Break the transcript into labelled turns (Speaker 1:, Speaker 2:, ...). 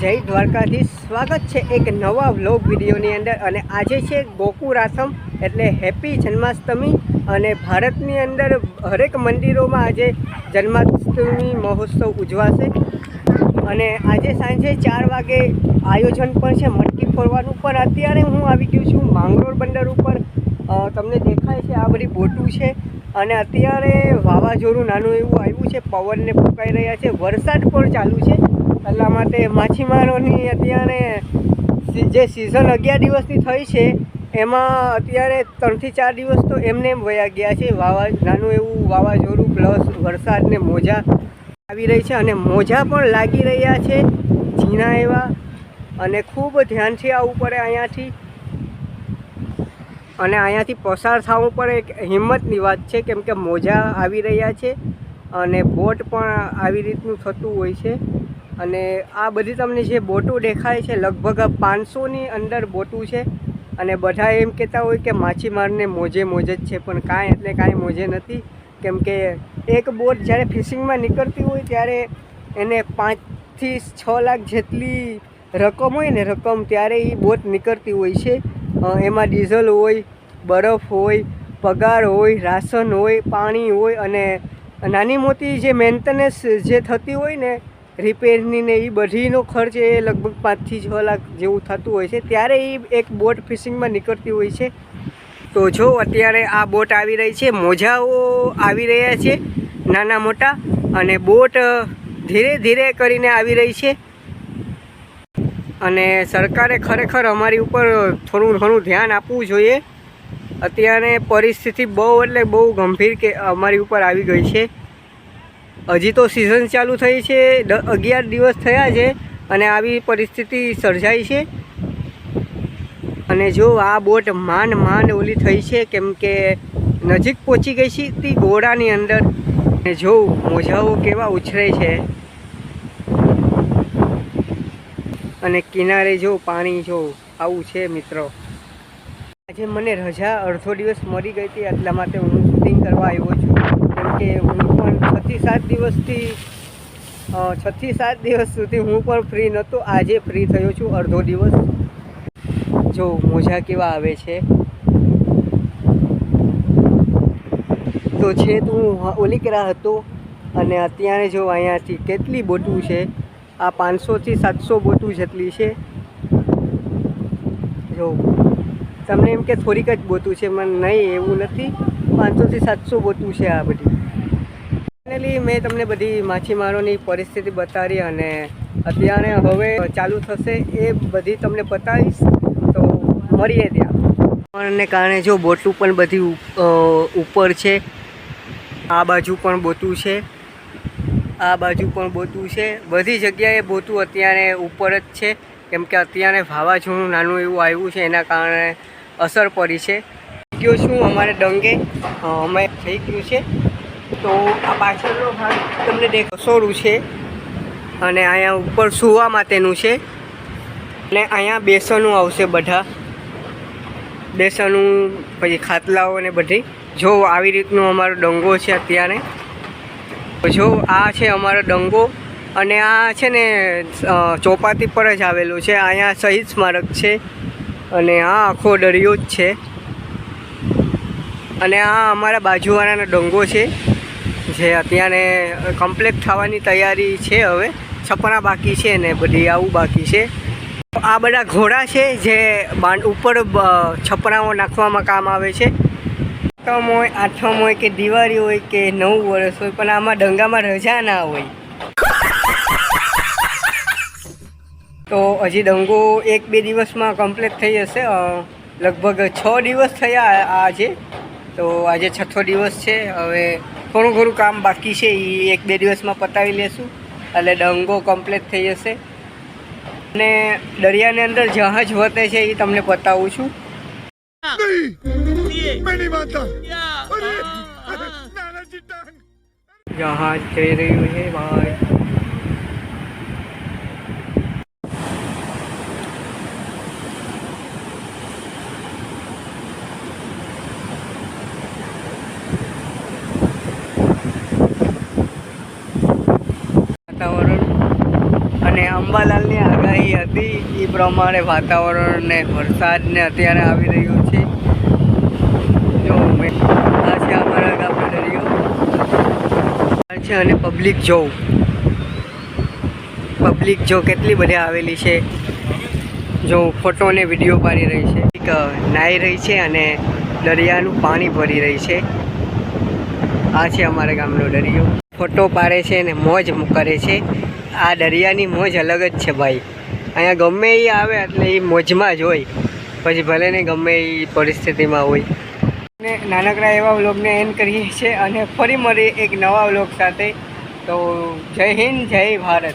Speaker 1: જય દ્વારકાધીશ. સ્વાગત છે એક નવા વ્લોગ વિડીયોની અંદર અને આજે છે ગોકુરાસમ એટલે હેપી જન્માષ્ટમી અને ભારતની અંદર હરેક મંદિરોમાં આજે જન્માષ્ટમી મહોત્સવ ઉજવાશે. અને આજે સાંજે ચાર વાગે આયોજન પણ છે મટકી ફોડવાનું. પણ અત્યારે હું આવી ગયું છું માંગરોળ બંદર ઉપર. તમને દેખાય છે આ બધી બોટું છે. અને અત્યારે વાવાઝોડું નાનું એવું આવ્યું છે. પવનને ફૂંકાઈ રહ્યા છે. વરસાદ પણ ચાલુ છે. એટલા માટે માછીમારોની અત્યારે જે સિઝન અગિયાર દિવસની થઈ છે, એમાં અત્યારે ત્રણથી ચાર દિવસ તો એમને એમ વયા ગયા છે. વાવા, નાનું એવું વાવાઝોડું પ્લસ વરસાદને મોજા આવી રહી છે અને મોજા પણ લાગી રહ્યા છે ઝીણા એવા અને ખૂબ ધ્યાનથી આવવું પડે અહીંયાથી. અને અહીંયાથી પસાર થવું પણ એક હિંમતની વાત છે કેમ કે મોજા આવી રહ્યા છે અને બોટ પણ આવી રીતનું થતું હોય છે. અને આ બધી તમને જે બોટું દેખાય છે, લગભગ પાંચસોની અંદર બોટું છે. અને બધા એમ કહેતા હોય કે માછીમારને મોજે મોજે જ છે, પણ કાંઈ એટલે કાંઈ મોજે નથી. કેમ કે એક બોટ જ્યારે ફિશિંગમાં નીકળતી હોય ત્યારે એને પાંચથી છ લાખ જેટલી રકમ હોય ને રકમ, ત્યારે એ બોટ નીકળતી હોય છે. એમાં ડીઝલ હોય, બરફ હોય, પગાર હોય, રાશન હોય, પાણી હોય અને નાની મોટી જે મેન્ટેનન્સ જે થતી હોય ને રિપેરની ને એ બધીનો ખર્ચ એ લગભગ પાંચથી છ લાખ જેવું થતું હોય છે. ત્યારે એ એક બોટ ફિશિંગમાં નીકળતી હોય છે. તો જો અત્યારે આ બોટ આવી રહી છે. મોજાઓ આવી રહ્યા છે, નાના મોટા, અને બોટ ધીરે ધીરે કરીને આવી રહી છે. અને સરકારે ખરેખર અમારી ઉપર થોડું ઘણું ધ્યાન આપવું જોઈએ. અત્યારે પરિસ્થિતિ બહુ એટલે બહુ ગંભીર કે અમારી ઉપર આવી ગઈ છે. હજી તો સિઝન ચાલુ થઈ છે અગિયાર દિવસ થયા છે અને આવી પરિસ્થિતિ સર્જાઈ છે. અને જો આ બોટ માંડ માંડ ઓલી થઈ છે, કેમ કે નજીક પહોંચી ગઈ છે તે ગોળાની અંદર. અને જો મોજાઓ કેવા ઉછરે છે. અને કિનારે જો પાણી જો આવું છે મિત્રો. આજે મને રજા અડધો દિવસ મળી ગઈ હતી, એટલા માટે હું શૂટિંગ કરવા આવ્યો છું. કે હું પણ છથી સાત દિવસથી છથી સાત દિવસ સુધી હું પણ ફ્રી નહોતો. આજે ફ્રી થયો છું અડધો દિવસ. જો મોજા કેવા આવે છે. તો છે તો હું ઓલીકરા હતો અને અત્યારે જો અહીંયાથી કેટલી બોટું છે, આ પાંચસોથી સાતસો બોટું જેટલી છે. જો, તમને એમ કે થોડીક જ બોટું છે, મને નહીં, એવું નથી. પાંચસોથી સાતસો બોટું છે આ બધી. ફાઇનલી મેં તમને બધી માછીમારોની પરિસ્થિતિ બતાવી અને અત્યારે હવે ચાલુ થશે એ બધી તમને બતાવીશ. તો મળીએ ત્યાં. અને કારણે જો બોટું પણ બધી ઉપ- ઉપર છે. આ બાજુ પણ બોતું છે. આ બાજુ પણ બોતું છે. બધી જગ્યાએ બોતું અત્યારે ઉપર જ છે. કેમ કે અત્યારે વાવાઝોડું નાનું એવું આવ્યું છે, એના કારણે અસર પડી છે. ગયો છું અમારે ડંગે. અમે થઈ ગયું છે. તો આ પાછળનો ભાગ તમને દેખ રસોડું છે. અને અહીંયા ઉપર સૂવા માટેનું છે. અને અહીંયા બેસવાનું આવશે બધા. બેસવાનું પછી ખાટલાઓ ને બધી. જો આવી રીતનો અમારો ડંગો છે અત્યારે. જો આ છે અમારો ડંગો. અને આ છે ને ચોપાતી પર જ આવેલું છે. અહીંયા શહીદ સ્મારક છે. અને આ આખો દરિયો જ છે. અને આ અમારા બાજુવાળાનો ડંગો છે. જે અત્યારે કમ્પ્લીટ થવાની તૈયારી છે હવે. છપરા બાકી છે ને બધી આવું બાકી છે. આ બધા ઘોડા છે જે ઉપર છપરાઓ નાખવામાં કામ આવે છે. આઠમ હોય આઠમ હોય કે દિવાળી હોય કે નવું વર્ષ હોય, પણ આમાં ડંગામાં રજા ના હોય. તો હજી ડંગો એક બે દિવસમાં કમ્પ્લીટ થઈ જશે. લગભગ છ દિવસ થયા આજે. તો આજે છઠ્ઠો દિવસ છે. હવે ઘણું ઘણું કામ બાકી છે એ એક બે દિવસમાં પતાવી લેશું. એટલે ડંગો કમ્પ્લીટ થઈ જશે. અને દરિયાની અંદર જહાજ વધે છે એ તમને બતાવું છું. જહાજ જઈ રહ્યું છે ભાઈ. અને અંબાલાલની આગાહી હતી એ પ્રમાણે વાતાવરણ ને વરસાદ ને અત્યારે આવી રહ્યો છે. જો આ અમારા ગામનો દરિયો. છે અને પબ્લિક જો. પબ્લિક જો કેટલી બધી આવેલી છે. જો ફોટો ને વીડિયો પાડી રહી છે. એક નાહી રહી છે અને દરિયાનું પાણી ભરી રહી છે. આ છે અમારા ગામનો દરિયો. ફોટો પાડે છે અને મોજ કરે છે. આ દરિયાની મોજ અલગ જ છે ભાઈ. અહીંયા ગમે એ આવે એટલે એ મોજમાં જ હોય. પછી ભલે ને ગમે એ પરિસ્થિતિમાં હોય. અને નાનકડા એવા વ્લોગને એન્ડ કરીએ છીએ અને ફરી મળી એક નવા વ્લોગ સાથે. તો જય હિન્દ, જય ભારત.